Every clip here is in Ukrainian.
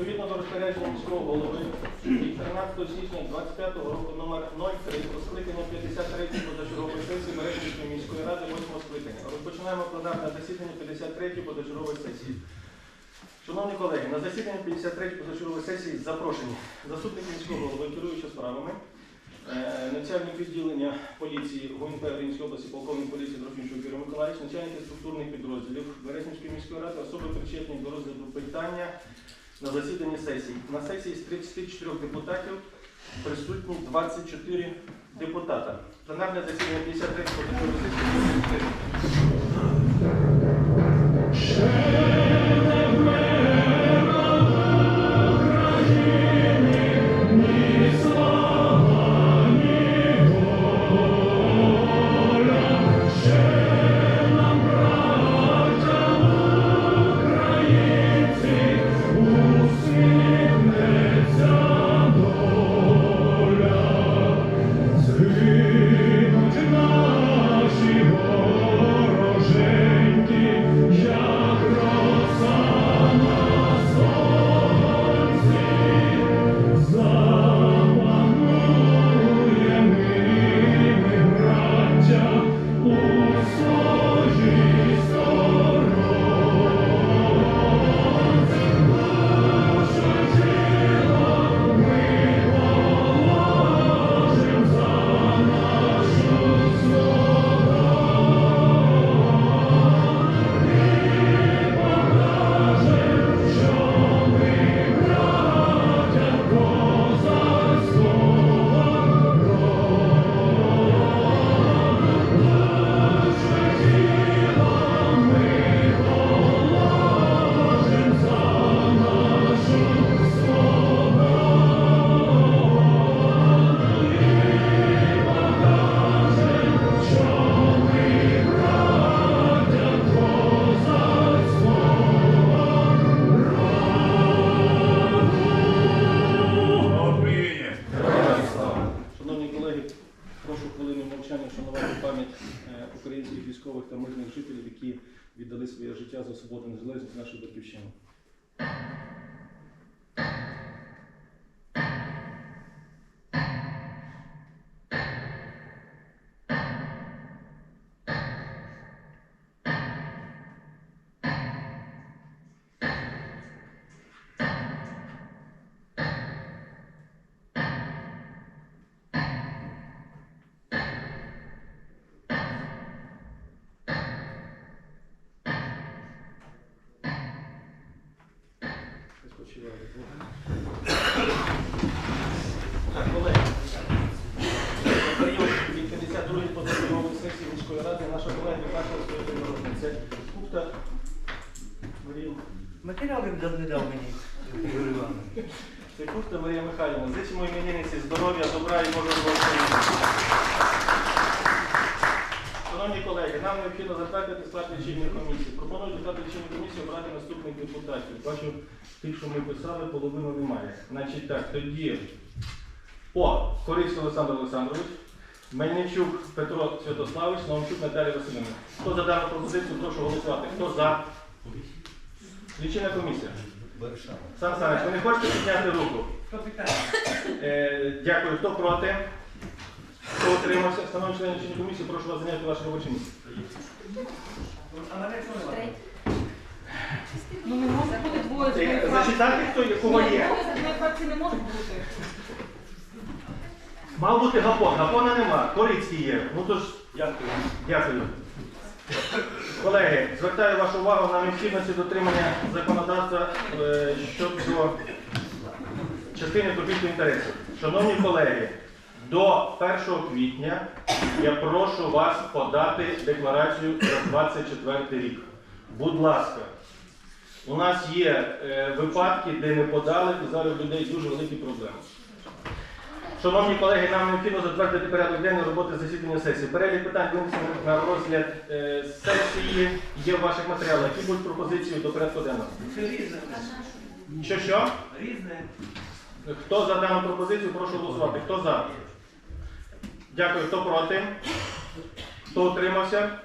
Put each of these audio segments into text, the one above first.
Відповідно до розпорядження міського голови від 13 січня 25 року номер 03 про скликання 53 позачергової сесії Мережівської міської ради 8 скликання. Розпочинаємо пленарне засідання 53 позачергової сесії. Шановні колеги, на засідання 53 позачергової сесії запрошені заступник міського голови, керуючи справами, е, начальник відділення поліції ГУНП Рівненської області, полковник поліції Трофімчук Юрій Миколаївич, начальники структурних підрозділів Березнівської міської ради, особи причетні до розгляду питання на засіданні сесії. На сесії з 34 депутатів присутні 24 депутата. Пленарне засідання 53 позачергової сесії. Військових та мирних жителів, які віддали своє життя за свободу незалежність нашої батьківщини. Так, колеги. Від 52-ї позачергової сесії міської ради наша колега відзначила своє день. Це Кухта Марія. Матеріали не дав мені, Ігор Іванович. Це Кухта Марія Михайлівна. Зичимо іменинниці здоров'я, добра і Божого Шановні колеги, нам необхідно затвердити склад лічильної комісії. Пропоную до складу лічильної комісії обрати наступних депутатів. Бачу, тих, що ми писали, половину немає. Значить так, тоді О, Корицький Олександр Олександрович, Мельничук Петро Святославович, Наумчук Наталія Васильівна. Хто за дану пропозицію, прошу голосувати. Хто за? Лічильна комісія. Сан Саныч, ви не хочете підняти руку? Питання? Е, дякую. Хто проти? Утримався? Встановлення членів лічильної комісії, прошу вас зайняти ваше робоче місце. Ну не може бути двоє з одної Е, фракції. Зачитати, хто є, кого Ні, є? двоє з одної фракції не може бути. Мав бути гапон, гапона нема, Корицький є. Ну тож, Дякую. дякую. Колеги, звертаю вашу увагу на необхідності дотримання законодавства е, щодо частини конфлікту інтересів. Шановні колеги, до 1 квітня я прошу вас подати декларацію за 24 рік. Будь ласка, у нас є е, випадки, де не подали, і зараз у людей дуже великі проблеми. Шановні колеги, нам необхідно затвердити порядок денний роботи засідання сесії. Перелік питань винесених на розгляд е, сесії є в ваших матеріалах. Які будуть пропозиції до порядку денного? Це різне. Що що? Різне. Хто за дану пропозицію, прошу голосувати. Хто за? Дякую. Хто проти? Хто утримався?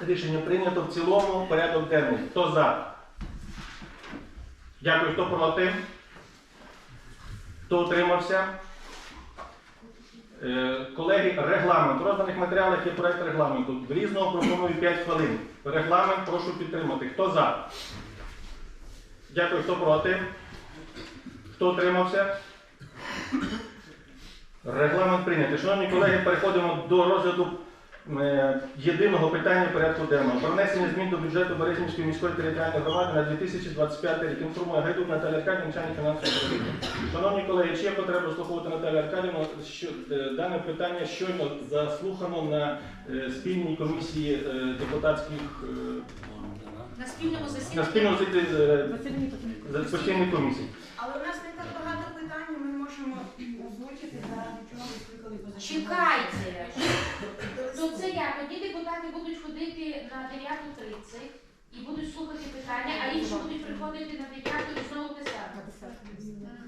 Рішення прийнято в цілому порядок денний. Хто за? Дякую. Хто проти? Хто утримався? Е, Колеги, регламент. У розданих матеріалах є проект регламенту. В різного пропоную 5 хвилин. Регламент прошу підтримати. Хто за? Дякую, хто проти? Хто утримався? Регламент прийнятий. Шановні колеги, переходимо до розгляду е, єдиного питання порядку денного. Про внесення змін до бюджету Березнівської міської територіальної громади на 2025 рік. Інформує Гайдук Наталя Аркадівна, начальник фінансового управління. Шановні колеги, чи є потреба слухати Наталію Аркадівну? Що е, дане питання щойно заслухано на е, спільній комісії депутатських На спільному на спільному засіданні, постійної комісії. Але у нас на 9.30 і будуть слухати питання, а інші будуть приходити на 9 і знову писати.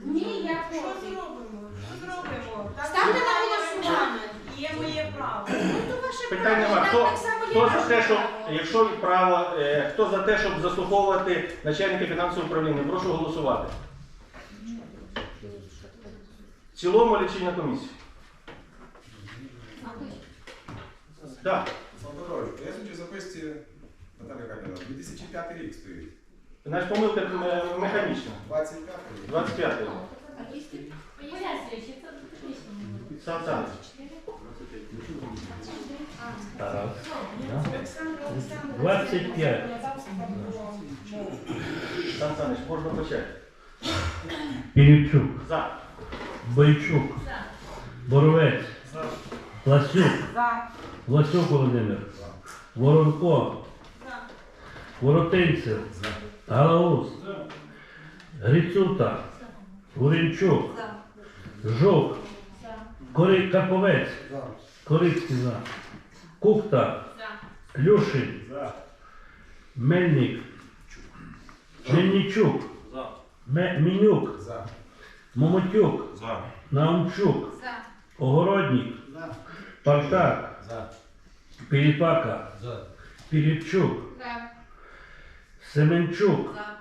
Ні, я Що проти. зробимо? Що зробимо? Так Ставте на голосування. Є моє право. Ну то ваше Питань право. нема. Так, Хто, так само є хто за ваше те, щоб, право. якщо є право, е, хто за те, щоб заслуховувати начальника фінансового управління, прошу голосувати. В цілому лічильна комісія. Так, Петрович, я хочу записці Наталя Капіна. 2005 рік стоїть. значить помилка е, механічна. 25 рік. 25 Пояснюючи, це технічно. Сан Саныч. Олександр 25. законодавство про мову. Сан Саныч, можна почати. Пірівчук, За. Бойчук, Боровець, Ласюк, За. Власюк Володимир, Воронко, Воротинцев, Галаус, Грицюта, Гуренчук, Жук, Кори... Карповець, Корицький за, Кухта, Люшин, Мельник, Мельничук, Ме- Мінюк, Момотюк, Наумчук, Огородник, Партак, Піліпака, Піліпчук. Семенчук, За.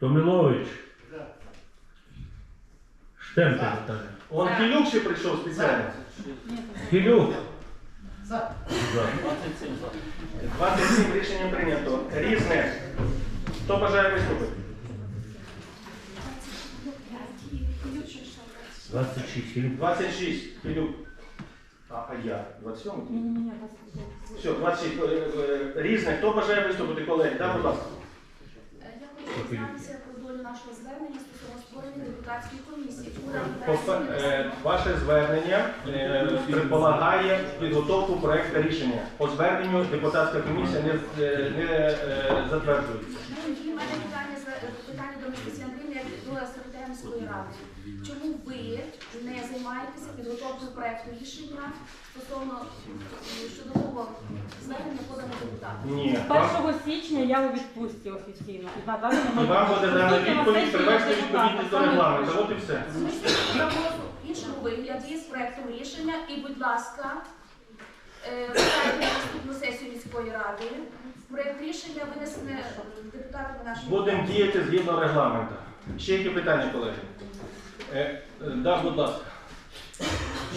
Томилович, Штемпель Наталя, Он Філюк ще прийшов спеціально. Філюк, За. За. 27 рішення прийнято. Різне. Хто бажає виступити? 26, Філюк, 26. Філюк. А, а я? 27? Ні, ні, ні, вас Все, 26. Е, е, Різне. Хто бажає виступити, колеги? Да, будь ласка. Я про долю нашого звернення стосовно створення депутатської комісії. Е, Ваше звернення е, предполагає підготовку проекту рішення. По зверненню депутатська комісія не, е, не е, затверджується. У мене питання з- питання до Анастасії Андріївни, до міської ради. Чому ви не займаєтеся підготовкою проекту рішення стосовно щодо того звернення поданого депутата? Ні. 1 січня я у відпустці офіційно. І на даний І момент вам буде дана присутня на відповідь, сесії привести відповідність до Саме регламенту. От і все. Запросу в іншому вигляді з проектом рішення і, будь ласка, е, на наступну сесію міської ради. Проект рішення винесене депутатами нашої Будемо діяти згідно регламенту. Ще які питання, колеги? Е, е, да, будь ласка.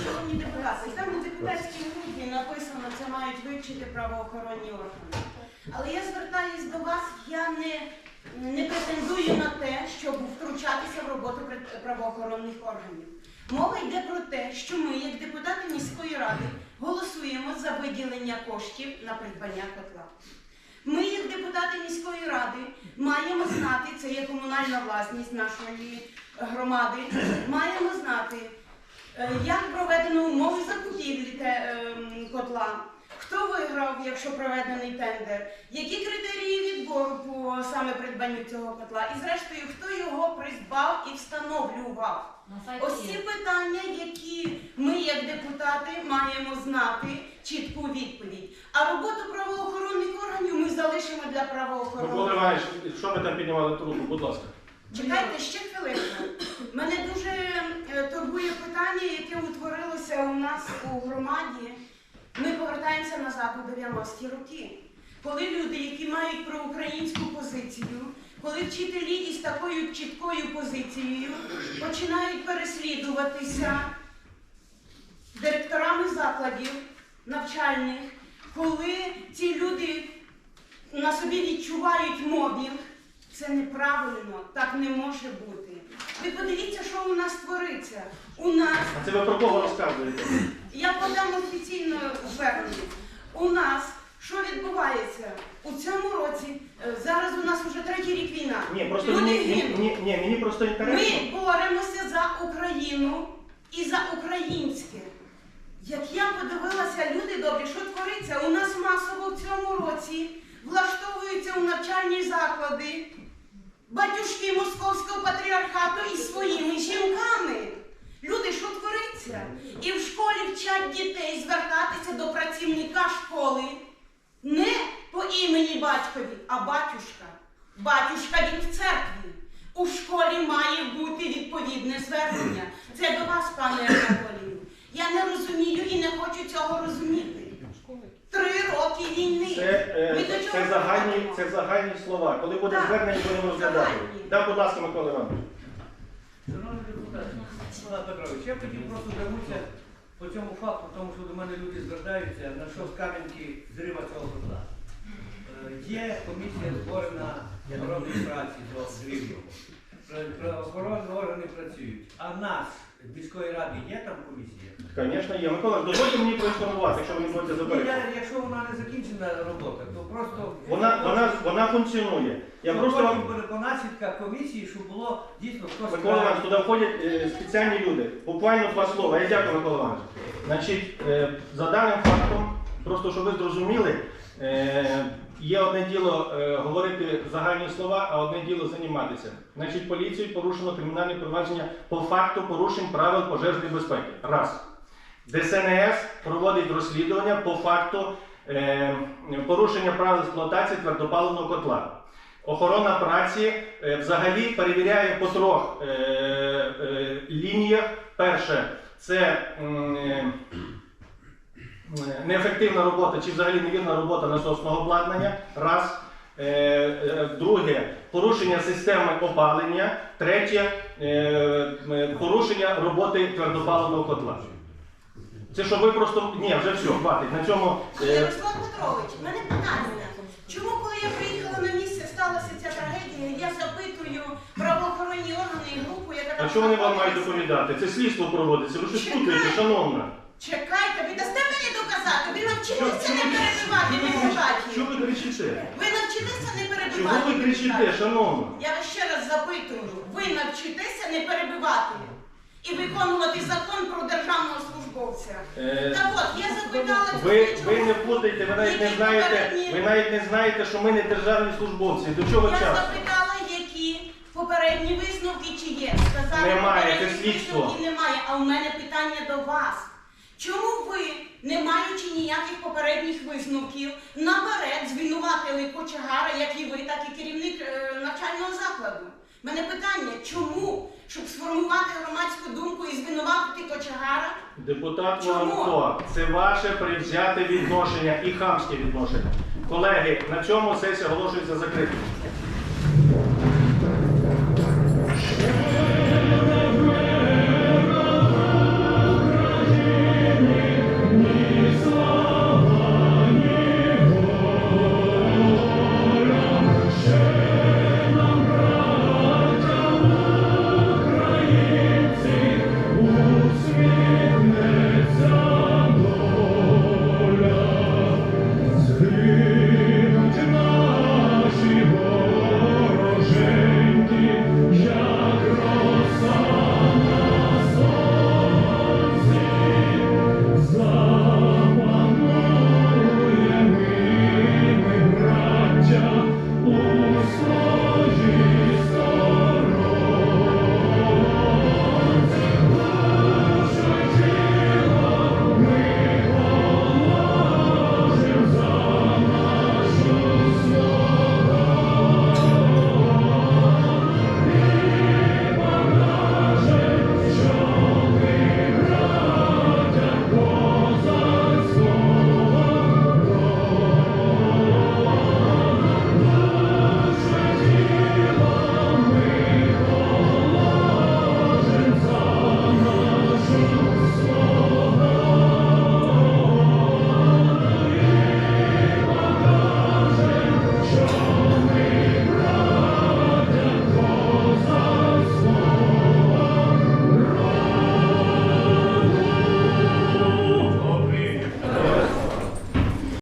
Шановні депутати, там у депутатській групі написано, це мають вивчити правоохоронні органи. Але я звертаюсь до вас, я не, не претендую на те, щоб втручатися в роботу правоохоронних органів. Мова йде про те, що ми, як депутати міської ради, голосуємо за виділення коштів на придбання котла. Ми, як депутати міської ради, маємо знати, це є комунальна власність нашої громади, маємо знати, Е, Як проведено умови закупівлі ем, котла? Хто виграв, якщо проведений тендер? Які критерії відбору по саме придбанню цього котла? І зрештою, хто його придбав і встановлював? Ось ці питання, які ми, як депутати, маємо знати чітку відповідь. А роботу ми залишимо для Микола. Іванович, що ви там піднімали трубку, будь ласка. Чекайте ще хвилинку. Мене дуже е, турбує питання, яке утворилося у нас у громаді. Ми повертаємося назад у 90-ті роки, коли люди, які мають проукраїнську позицію, коли вчителі із такою чіткою позицією починають переслідуватися директорами закладів навчальних, коли ці люди на собі відчувають мобінг, це неправильно, так не може бути. Ви подивіться, що у нас твориться. У нас А це ви про кого розказуєте? я подам офіційно звернення. У нас що відбувається у цьому році? е, Зараз у нас вже третій рік війна. Ні, просто Люди мені, ні, гинуть. ні, ні, мені просто інтересно. Ми боремося за Україну і за українське. Навчальні заклади батюшки московського патріархату із своїми жінками. Люди, що твориться? І в школі вчать дітей звертатися до працівника школи не по імені батькові, а батюшка. Батюшка він в церкві. У школі має бути відповідне звернення. Це до вас, пане Анатолію. Я не розумію і не хочу цього розуміти. Три роки війни. Це, е, Ми до чого це, загальні, слова. Коли буде Так, звернення, будемо розглядати. загальні. Так, будь ласка, Микола Іванович. Шановні депутати, Микола Петрович, я хотів просто звернутися по цьому факту, тому що до мене люди звертаються, на що з кам'янки зрива цього котла. Е, Є комісія створена охоронної праці до зриву. Охоронні органи працюють. А нас, міської ради, є там комісія? Звісно, є. Микола, дозвольте мені проінформувати, якщо ви не будете заперечувати. я- Якщо вона не закінчена робота, то просто... Вона, вона, вона функціонує. Я Ну, просто вам буде по наслідках комісії, щоб було дійсно хтось... Микола Іванович, туди входять е, спеціальні люди. Буквально два слова. Я дякую, Микола Іванович. Значить, е, за даним фактом, просто щоб ви зрозуміли, е, є одне діло е, говорити загальні слова, а одне діло займатися. Значить, поліцією порушено кримінальне провадження по факту порушень правил пожежної безпеки. Раз. ДСНС проводить розслідування по факту е, порушення правил експлуатації твердопаливного котла. Охорона праці е, взагалі перевіряє по трьох е, е, лініях. Перше, це е, неефективна робота чи взагалі невірна робота насосного обладнання. Раз. Е, е, Друге порушення системи опалення. Третє е, порушення роботи твердопаливного котла. Це щоб ви просто. Ні, вже все, хватить. На цьому. Е, Петрович, в мене питання. Чому, коли я приїхала на місце, сталася ця трагедія, я запитую правоохоронні органи і групу, яка А там що вони вам мають доповідати? Це слідство проводиться. Ви щось путаєте, шановна. Чекайте, ви дасте мені доказати, ви навчилися не перебивати депутатів. ви кричите? Ви навчилися не Чого перебивати ви кричите, депутатів. шановна? Я вас ще раз запитую, ви навчитеся не перебивати і виконувати закон про державного службовця. Е, Так от, я запитала Ви, не путайте, ви навіть не Які знаєте, попередні- ви навіть не знаєте, що ми не державні службовці. До чого Я запитала, які попередні висновки чи є. Сказали, Немає, попередніх це слідство. висновків немає. А у мене питання до вас. Чому ви, не маючи ніяких попередніх висновків, наперед звинуватили кочегара, як і ви, так і керівник е, навчального закладу? Мене питання, чому? Щоб сформувати громадську думку і звинуватити кочегара? Депутат? Воронко, це ваше привзяте відношення і хамське відношення. Колеги, на цьому сесія оголошується закритою.